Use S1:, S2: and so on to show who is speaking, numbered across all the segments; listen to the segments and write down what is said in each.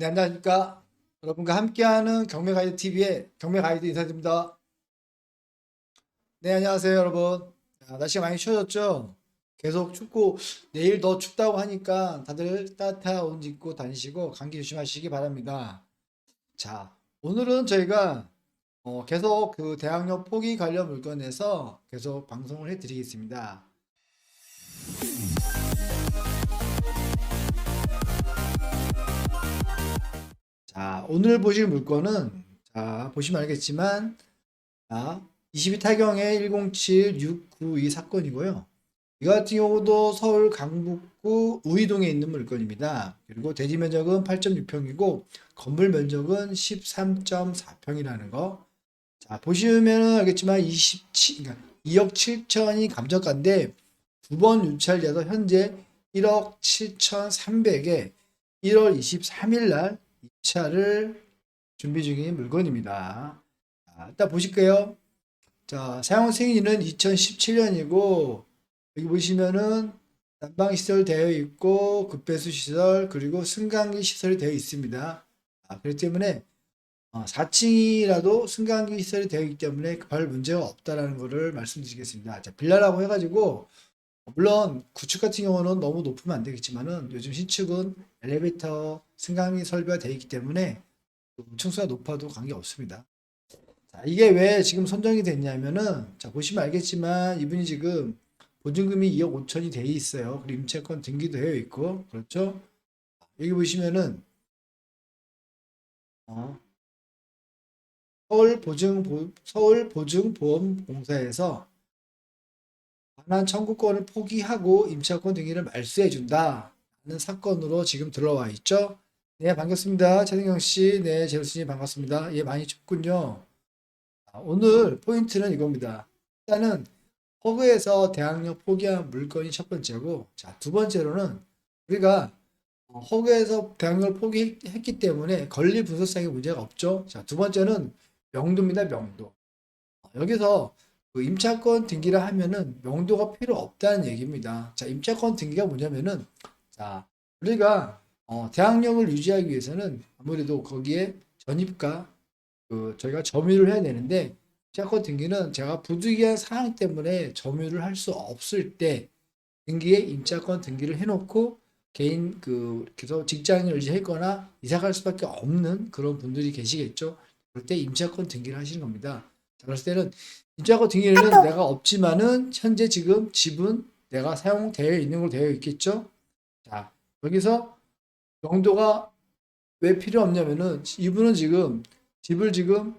S1: 네, 안녕하십니까. 여러분과 함께하는 경매 가이드 TV의 경매 가이드 인사드립니다. 네, 안녕하세요, 여러분. 자, 날씨가 많이 추워졌죠? 계속 춥고, 내일 더 춥다고 하니까 다들 따뜻한 옷 입고 다니시고, 감기 조심하시기 바랍니다. 자, 오늘은 저희가 어, 계속 그 대학력 포기 관련 물건에서 계속 방송을 해드리겠습니다. 자, 오늘 보실 물건은 자, 보시면 알겠지만 자, 22타경의 107-692 사건이고요. 이 같은 경우도 서울 강북구 우이동에 있는 물건입니다. 그리고 대지 면적은 8.6평이고 건물 면적은 13.4평이라는 거. 자, 보시면 알겠지만 27, 그러니까 2억 7천이 감정가인데 두 번 유찰돼서 현재 1억 7,300에 1월 23일 날입 차를 준비 중인 물건입니다. 자, 일단 보실게요. 자, 사용 승인은 2017년이고 여기 보시면은 난방 시설 되어 있고 급배수 시설 그리고 승강기 시설이 되어 있습니다. 아, 그렇기 때문에 4층이라도 승강기 시설이 되어 있기 때문에 별 문제가 없다라는 것을 말씀드리겠습니다. 자, 빌라라고 해가지고 물론 구축 같은 경우는 너무 높으면 안 되겠지만은 요즘 신축은 엘리베이터 승강기 설비가 되어 있기 때문에 층수가 높아도 관계 없습니다. 자, 이게 왜 지금 선정이 됐냐면은 자, 보시면 알겠지만 이분이 지금 보증금이 2억 5천이 돼 있어요. 그리고 임차권 등기도 되어 있고 그렇죠? 여기 보시면은 어, 서울 보증 보, 서울 보증 보험 공사에서 반환 청구권을 포기하고 임차권 등기를 말소해 준다. 는 사건으로 지금 들어와 있죠. 네, 반갑습니다. 최승경 씨. 네, 제로스님 반갑습니다. 예, 많이 춥군요. 아, 오늘 포인트는 이겁니다. 일단은 허그에서 대학력 포기한 물건이 첫 번째고, 자, 두 번째로는 우리가 어, 허그에서 대학력을 포기했기 때문에 권리 분석상의 문제가 없죠. 자, 두 번째는 명도입니다, 명도. 어, 여기서 그 임차권 등기를 하면은 명도가 필요 없다는 얘기입니다. 자, 임차권 등기가 뭐냐면은 자, 우리가 어, 대학력을 유지하기 위해서는 아무래도 거기에 전입과 그 저희가 점유를 해야 되는데 임차권 등기는 제가 부득이한 사항 때문에 점유를 할 수 없을 때 등기에 임차권 등기를 해놓고 개인 그 그래서 직장을 유지했거나 이사 갈 수밖에 없는 그런 분들이 계시겠죠. 그럴 때 임차권 등기를 하시는 겁니다. 자, 그랬을 때는 임차권 등기는 내가 없지만은 현재 지금 집은 내가 사용되어 있는 걸로 되어 있겠죠. 자, 여기서 명도가 왜 필요 없냐면은 이분은 지금 집을 지금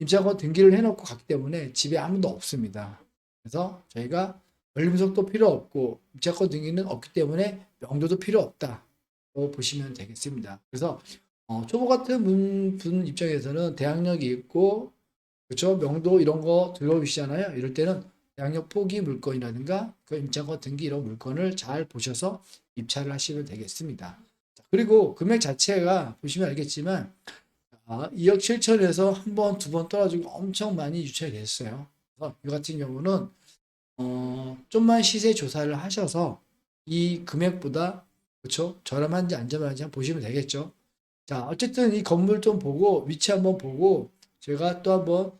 S1: 임차권 등기를 해놓고 갔기 때문에 집에 아무도 없습니다. 그래서 저희가 권리분석도 필요 없고 임차권 등기는 없기 때문에 명도도 필요 없다. 고 보시면 되겠습니다. 그래서 어, 초보 같은 분, 분 입장에서는 대학력이 있고 그렇죠 명도 이런 거 들어오시잖아요. 이럴 때는 대학력 포기 물건이라든가 그 임차권 등기 이런 물건을 잘 보셔서 입찰을 하시면 되겠습니다. 자, 그리고 금액 자체가 보시면 알겠지만 아, 2억 7천에서 한 번, 두 번 떨어지고 엄청 많이 유찰이 됐어요. 이 같은 경우는 어, 좀만 시세 조사를 하셔서 이 금액보다 그렇죠 저렴한지 안 저렴한지 한번 보시면 되겠죠. 자 어쨌든 이 건물 좀 보고 위치 한번 보고 제가 또 한번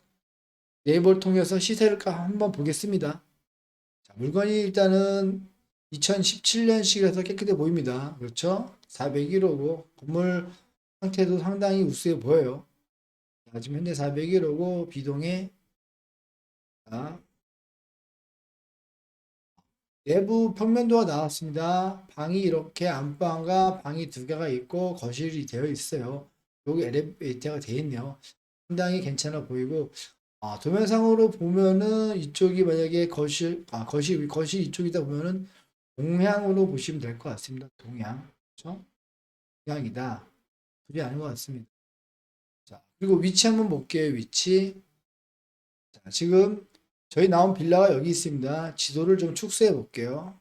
S1: 네이버를 통해서 시세를 한번 보겠습니다. 자, 물건이 일단은 2017년식이라서 깨끗해 보입니다. 그렇죠? 401호고 건물 상태도 상당히 우수해 보여요. 자, 지금 현재 401호고 비동에 자, 내부 평면도가 나왔습니다. 방이 이렇게 안방과 방이 두 개가 있고 거실이 되어 있어요. 여기 엘리베이터가 되어 있네요. 상당히 괜찮아 보이고 아, 도면상으로 보면은 이쪽이 만약에 거실 아 거실 거실 이쪽이다 보면은 동향으로 보시면 될 것 같습니다. 동향 그렇죠? 동향이다. 그게 아닌 것 같습니다. 자 그리고 위치 한번 볼게요. 위치 자 지금 저희 나온 빌라가 여기 있습니다. 지도를 좀 축소해 볼게요.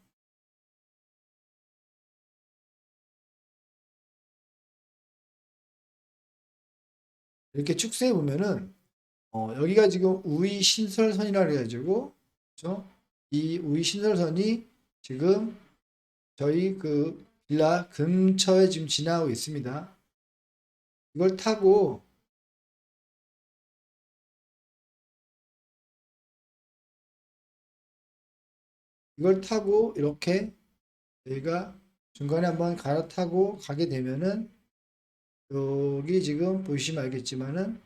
S1: 이렇게 축소해 보면은 어, 여기가 지금 우이 신설선이라 그래가지고 그렇죠? 이 우이 신설선이 지금 저희 그 빌라 근처에 지금 지나고 있습니다. 이걸 타고 이걸 타고 이렇게 저희가 중간에 한번 갈아타고 가게 되면은 여기 지금 보시면 알겠지만은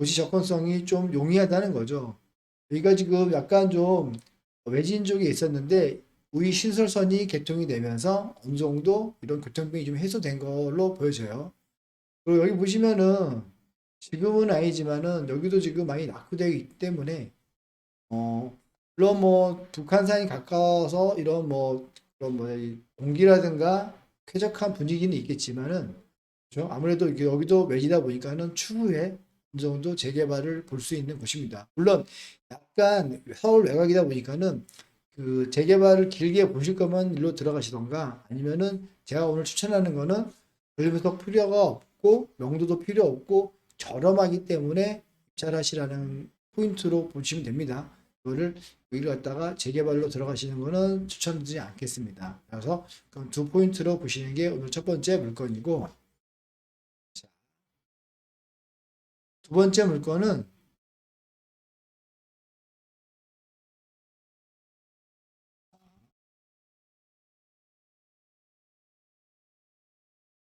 S1: 도시 접근성이 좀 용이하다는 거죠. 여기가 지금 약간 좀 외진 쪽에 있었는데 우이 신설선이 개통이 되면서 어느 정도 이런 교통병이 좀 해소된 걸로 보여져요. 그리고 여기 보시면은 지금은 아니지만은 여기도 지금 많이 낙후되어 있기 때문에 어 물론 뭐 북한산이 가까워서 이런 뭐 그런 뭐이 공기라든가 쾌적한 분위기는 있겠지만은 그죠? 아무래도 여기도 외지다 보니까는 추후에 정도 재개발을 볼 수 있는 곳입니다. 물론 약간 서울 외곽이다 보니까는 그 재개발을 길게 보실 거면 일로 들어가시던가 아니면은 제가 오늘 추천하는 거는 전리분석 필요가 없고 명도도 필요 없고 저렴하기 때문에 입찰하시라는 포인트로 보시면 됩니다. 이거를 여기를 갖다가 재개발로 들어가시는 거는 추천드리지 않겠습니다. 그래서 그럼 두 포인트로 보시는 게 오늘 첫 번째 물건이고 두 번째 물건은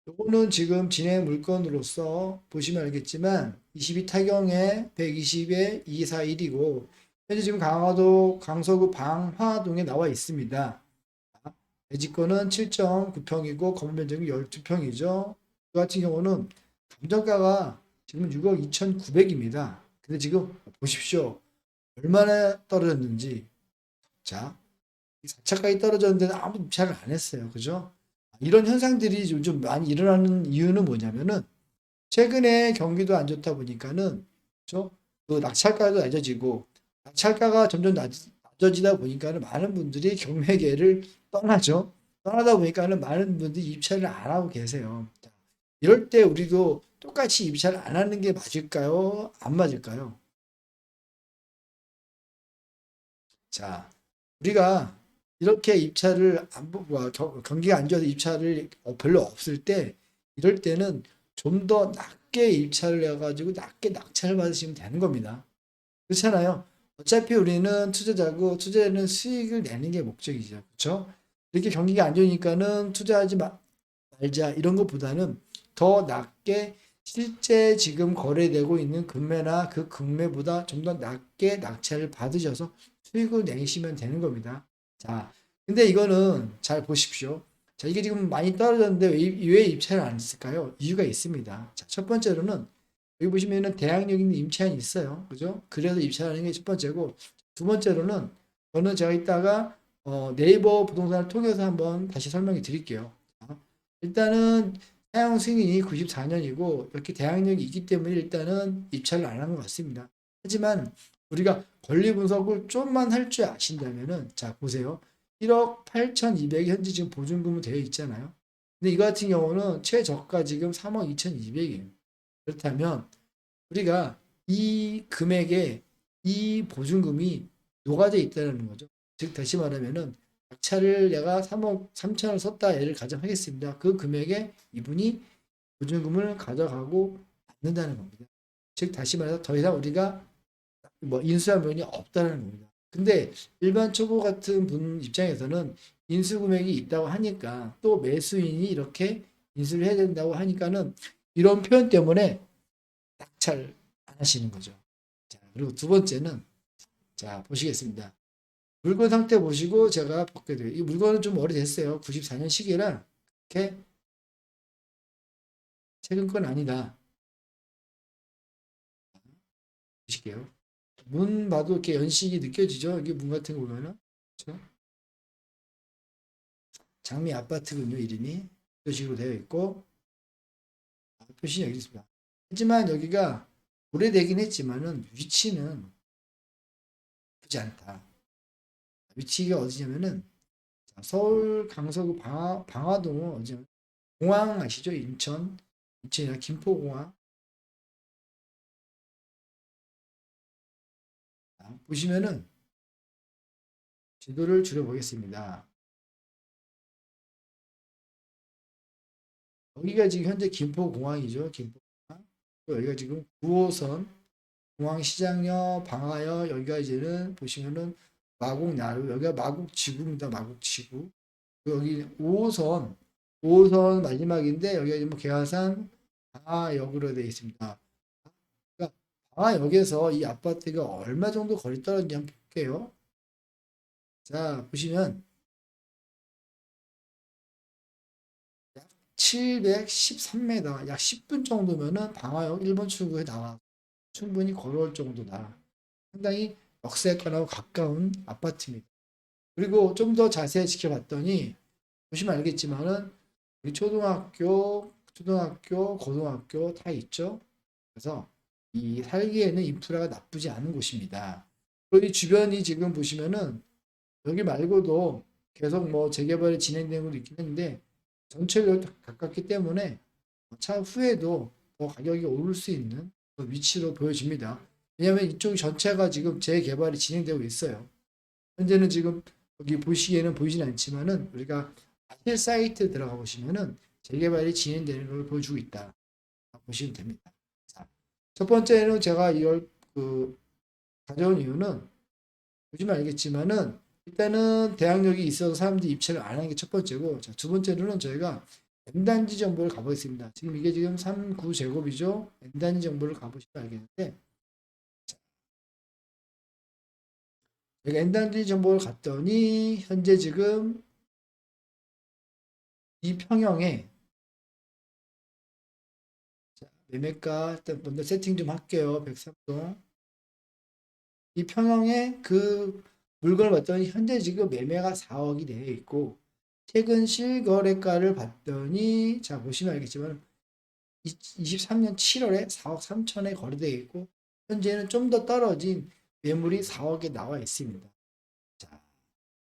S1: 요거는 지금 진행 물건으로서 보시면 알겠지만 22 타경에 120에 241이고 현재 지금 강화도 강서구 방화동에 나와 있습니다. 대지권은 7.9평이고 건물 면적이 12평이죠. 그 같은 경우는 감정가가 지금 6억 2,900입니다. 근데 지금 보십시오. 얼마나 떨어졌는지. 자, 4차까지 떨어졌는데 아무 입찰을 안 했어요. 그죠? 이런 현상들이 요즘 많이 일어나는 이유는 뭐냐면은 최근에 경기도 안 좋다 보니까는 그죠? 그 낙찰가도 낮아지고 낙찰가가 점점 낮, 낮아지다 보니까는 많은 분들이 경매계를 떠나죠. 떠나다 보니까는 많은 분들이 입찰을 안 하고 계세요. 자, 이럴 때 우리도 똑같이 입찰을 안 하는 게 맞을까요? 안 맞을까요? 자, 우리가 이렇게 입찰을 안 보고 겨- 경기가 안 좋아서 입찰을 어, 별로 없을 때 이럴 때는 좀 더 낮게 입찰을 해가지고 낮게 낙찰을 받으시면 되는 겁니다. 그렇잖아요. 어차피 우리는 투자자고 투자는 수익을 내는 게 목적이죠. 그렇죠? 이렇게 경기가 안 좋으니까는 투자하지 마- 말자 이런 것보다는 더 낮게 실제 지금 거래되고 있는 금매나 그 금매보다 좀 더 낮게 낙찰을 받으셔서 수익을 내시면 되는 겁니다. 자, 근데 이거는 잘 보십시오. 자, 이게 지금 많이 떨어졌는데 왜, 입- 왜 입찰을 안 했을까요? 이유가 있습니다. 자, 첫 번째로는 여기 보시면은 대항력 있는 임차인이 있어요. 그죠? 그래서 입찰하는 게 첫 번째고 두 번째로는 저는 제가 이따가 어, 네이버 부동산을 통해서 한번 다시 설명해 드릴게요. 자, 일단은 사용 승인이 94년이고 이렇게 대항력이 있기 때문에 일단은 입찰을 안 한 것 같습니다. 하지만 우리가 권리 분석을 좀만 할 줄 아신다면은 자 보세요. 1억 8,200이 현재 지금 보증금으로 되어 있잖아요. 근데 이거 같은 경우는 최저가 지금 3억 2,200이에요. 그렇다면 우리가 이 금액에 이 보증금이 녹아져 있다는 거죠. 즉 다시 말하면은 낙찰을 내가 3억 3천을 썼다 예를 가정하겠습니다. 그 금액에 이분이 보증금을 가져가고 받는다는 겁니다. 즉 다시 말해서 더 이상 우리가 뭐 인수한 면이 없다는 겁니다. 근데 일반 초보 같은 분 입장에서는 인수 금액이 있다고 하니까 또 매수인이 이렇게 인수를 해야 된다고 하니까는 이런 표현 때문에 낙찰 안 하시는 거죠. 자, 그리고 두 번째는 자, 보시겠습니다. 물건 상태 보시고 제가 벗게 돼요. 이 물건은 좀 오래됐어요. 94년 시기라 이렇게 최근 건 아니다. 보실게요. 문 봐도 이렇게 연식이 느껴지죠? 여기 문 같은 거 보면은. 그렇죠? 장미 아파트군요, 이름이. 이런 식으로 되어 있고. 아, 표시 여기 있습니다. 하지만 여기가 오래되긴 했지만은 위치는 나쁘지 않다. 위치가 어디냐면은 자, 서울 강서구 방화, 방화동은 어디냐면 공항 아시죠? 인천, 인천이나 김포공항. 자, 보시면은 지도를 줄여보겠습니다. 여기가 지금 현재 김포공항이죠. 김포공항. 또 여기가 지금 9호선 공항시장역 방화역 여기가 이제는 보시면은 마곡나루 여기가 마곡지구입니다. 마곡지구. 여기 5호선 5호선 마지막인데 여기가 지금 계화산 방화역으로 되어 있습니다. 그러니까 방화역에서 이 아파트가 얼마 정도 거리 떨어지는지 한번 볼게요. 자 보시면 713m, 약 10분 정도면은 방화역 1번 출구에 나와 충분히 걸어올 정도다. 상당히 역세권하고 가까운 아파트입니다. 그리고 좀 더 자세히 지켜봤더니 보시면 알겠지만은 우리 초등학교, 초등학교, 고등학교 다 있죠. 그래서 이 살기에는 인프라가 나쁘지 않은 곳입니다. 그리고 이 주변이 지금 보시면은 여기 말고도 계속 뭐 재개발이 진행되는 곳도 있긴 한데 전철역 가깝기 때문에 차후에도 더 가격이 오를 수 있는 그 위치로 보여집니다. 왜냐하면 이쪽 전체가 지금 재개발이 진행되고 있어요. 현재는 지금 여기 보시기에는 보이진 않지만은 우리가 아실 사이트 들어가 보시면은 재개발이 진행되는 걸 보여주고 있다. 보시면 됩니다. 자, 첫 번째는 제가 이걸 그 가져온 이유는 보시면 알겠지만은 일단은 대학력이 있어서 사람들이 입찰을 안 하는 게 첫 번째고 자, 두 번째로는 저희가 N단지 정보를 가보겠습니다. 지금 이게 지금 39제곱이죠. N단지 정보를 가보시면 알겠는데 제가 N단지 정보를 갔더니 현재 지금 이 평형에 자, 매매가 일단 먼저 세팅 좀 할게요. 103동 이 평형에 그 물건을 봤더니 현재 지금 매매가 4억이 되어 있고 최근 실거래가를 봤더니 자 보시면 알겠지만 23년 7월에 4억 3천에 거래되어 있고 현재는 좀 더 떨어진 매물이 4억에 나와 있습니다. 자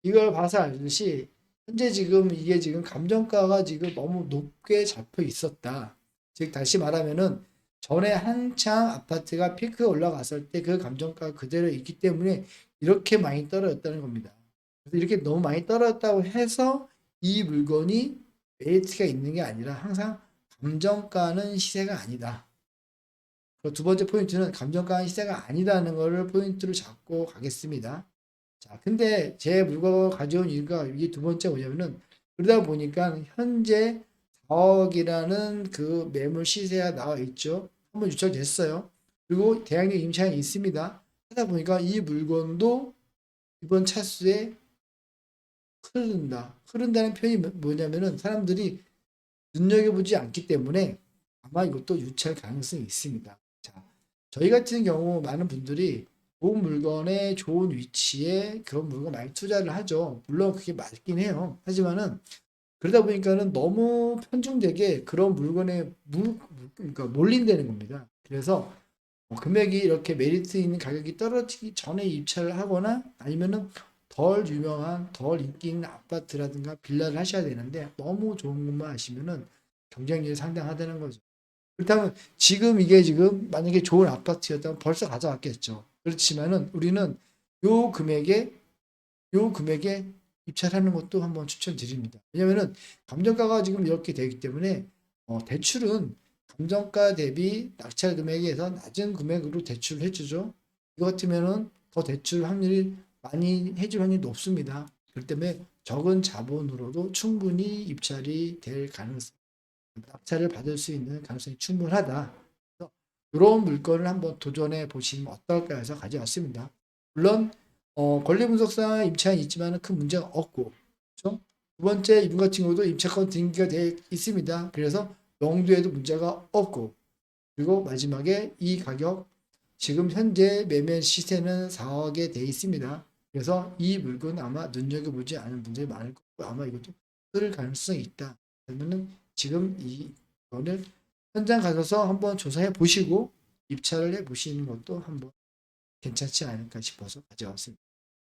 S1: 이걸 봐서 알듯이 현재 지금 이게 지금 감정가가 지금 너무 높게 잡혀 있었다. 즉 다시 말하면은 전에 한창 아파트가 피크에 올라갔을 때 그 감정가가 그대로 있기 때문에 이렇게 많이 떨어졌다는 겁니다. 그래서 이렇게 너무 많이 떨어졌다고 해서 이 물건이 메리트가 있는 게 아니라 항상 감정가는 시세가 아니다. 두 번째 포인트는 감정가는 시세가 아니다는 것을 포인트로 잡고 가겠습니다. 자, 근데 제 물건을 가져온 이유가 이게 두 번째 뭐냐면은 그러다 보니까 현재 4억이라는 그 매물 시세가 나와 있죠. 한번 유찰됐어요. 그리고 대학력 임차인이 있습니다. 하다 보니까 이 물건도 이번 차수에 흐른다. 흐른다는 표현이 뭐- 뭐냐면은 사람들이 눈여겨보지 않기 때문에 아마 이것도 유찰 가능성이 있습니다. 자, 저희 같은 경우 많은 분들이 좋은 물건에 좋은 위치에 그런 물건 많이 투자를 하죠. 물론 그게 맞긴 해요. 하지만은 그러다 보니까는 너무 편중되게 그런 물건에 무, 그러니까 몰린다는 겁니다. 그래서 뭐 금액이 이렇게 메리트 있는 가격이 떨어지기 전에 입찰을 하거나 아니면은 덜 유명한 덜 인기 있는 아파트라든가 빌라를 하셔야 되는데 너무 좋은 것만 하시면은 경쟁률이 상당하다는 거죠. 그렇다면 지금 이게 지금 만약에 좋은 아파트였다면 벌써 가져왔겠죠. 그렇지만은 우리는 요 금액에 요 금액에 입찰하는 것도 한번 추천드립니다. 왜냐면은 감정가가 지금 이렇게 되기 때문에 어, 대출은 감정가 대비 낙찰 금액에서 낮은 금액으로 대출을 해주죠. 이거 같으면은 더 대출 확률이 많이 해줄 확률이 높습니다. 그렇기 때문에 적은 자본으로도 충분히 입찰이 될 가능성, 낙찰을 받을 수 있는 가능성이 충분하다. 그래서 이런 물건을 한번 도전해 보시면 어떨까 해서 가져왔습니다. 물론 어, 권리 분석상 임차인이 있지만 큰 문제가 없고 그렇죠? 두 번째 이분 같은 경우도 임차권 등기가 되어 있습니다. 그래서 용도에도 문제가 없고 그리고 마지막에 이 가격 지금 현재 매매 시세는 4억에 돼 있습니다. 그래서 이 물건 아마 눈여겨보지 않은 분들이 많을 거고 아마 이것도 흐를 가능성이 있다. 그러면은 지금 이거를 현장 가셔서 한번 조사해 보시고 입찰을 해 보시는 것도 한번 괜찮지 않을까 싶어서 가져왔습니다.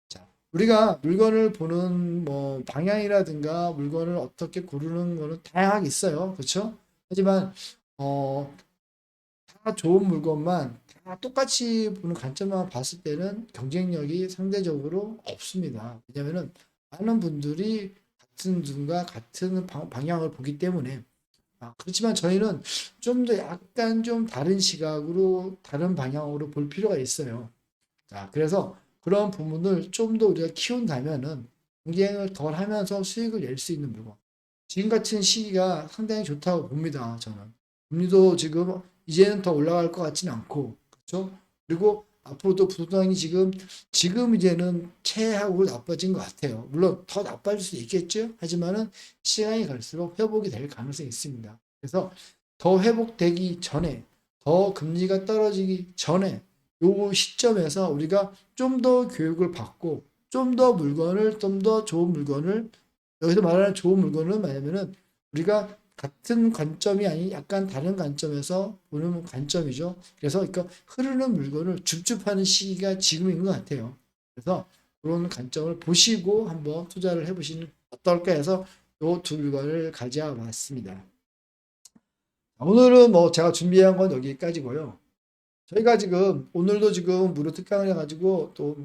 S1: 자, 우리가 물건을 보는 뭐 방향이라든가 물건을 어떻게 고르는 거는 다양하게 있어요. 그렇죠? 하지만 어, 다 좋은 물건만 다 똑같이 보는 관점만 봤을 때는 경쟁력이 상대적으로 없습니다. 왜냐하면은 많은 분들이 같은 눈과 같은 방- 방향을 보기 때문에 아, 그렇지만 저희는 좀 더 약간 좀 다른 시각으로 다른 방향으로 볼 필요가 있어요. 자, 그래서 그런 부분을 좀 더 우리가 키운다면은 경쟁을 덜 하면서 수익을 낼 수 있는 물건. 지금 같은 시기가 상당히 좋다고 봅니다. 저는. 금리도 지금 이제는 더 올라갈 것 같지는 않고, 그렇죠? 그리고 앞으로도 부동산이 지금, 지금 이제는 최하고 나빠진 것 같아요. 물론 더 나빠질 수 있겠죠? 하지만은 시간이 갈수록 회복이 될 가능성이 있습니다. 그래서 더 회복되기 전에, 더 금리가 떨어지기 전에, 요 시점에서 우리가 좀 더 교육을 받고, 좀 더 물건을, 좀 더 좋은 물건을, 여기서 말하는 좋은 물건은 뭐냐면은 우리가 같은 관점이 아닌 약간 다른 관점에서 보는 관점이죠. 그래서 그러니까 흐르는 물건을 줍줍하는 시기가 지금인 것 같아요. 그래서 그런 관점을 보시고 한번 투자를 해보시는 어떨까 해서 요 두 물건을 가져와 봤습니다. 오늘은 뭐 제가 준비한 건 여기까지고요. 저희가 지금 오늘도 지금 무료 특강을 해가지고 또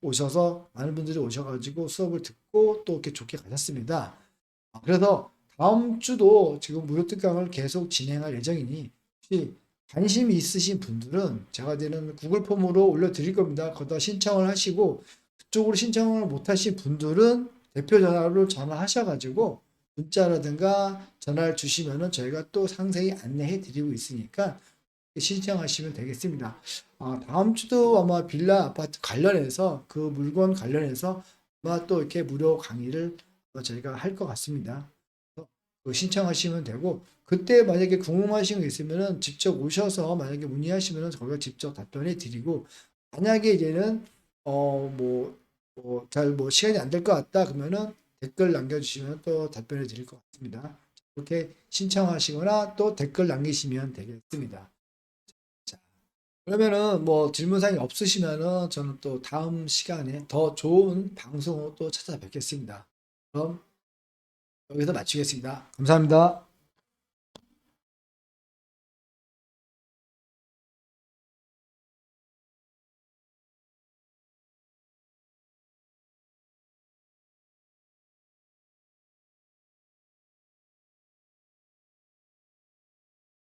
S1: 오셔서 많은 분들이 오셔가지고 수업을 듣고 또 이렇게 좋게 가셨습니다. 아, 그래서 다음 주도 지금 무료 특강을 계속 진행할 예정이니 혹시 관심이 있으신 분들은 제가 되는 구글 폼으로 올려드릴 겁니다. 거기다 신청을 하시고 그쪽으로 신청을 못 하신 분들은 대표 전화로 전화하셔가지고 문자라든가 전화를 주시면은 저희가 또 상세히 안내해 드리고 있으니까 신청하시면 되겠습니다. 아, 다음 주도 아마 빌라 아파트 관련해서 그 물건 관련해서 아마 또 이렇게 무료 강의를 저희가 할 것 같습니다. 그 신청하시면 되고 그때 만약에 궁금하신 거 있으면은 직접 오셔서 만약에 문의하시면은 저희가 직접 답변해 드리고 만약에 이제는 어뭐잘 뭐 시간이 안 될 것 같다 그러면은 댓글 남겨주시면 또 답변해 드릴 것 같습니다. 이렇게 신청하시거나 또 댓글 남기시면 되겠습니다. 자, 그러면은 뭐 질문사항이 없으시면은 저는 또 다음 시간에 더 좋은 방송으로 또 찾아뵙겠습니다. 그럼 여기서 마치겠습니다. 감사합니다.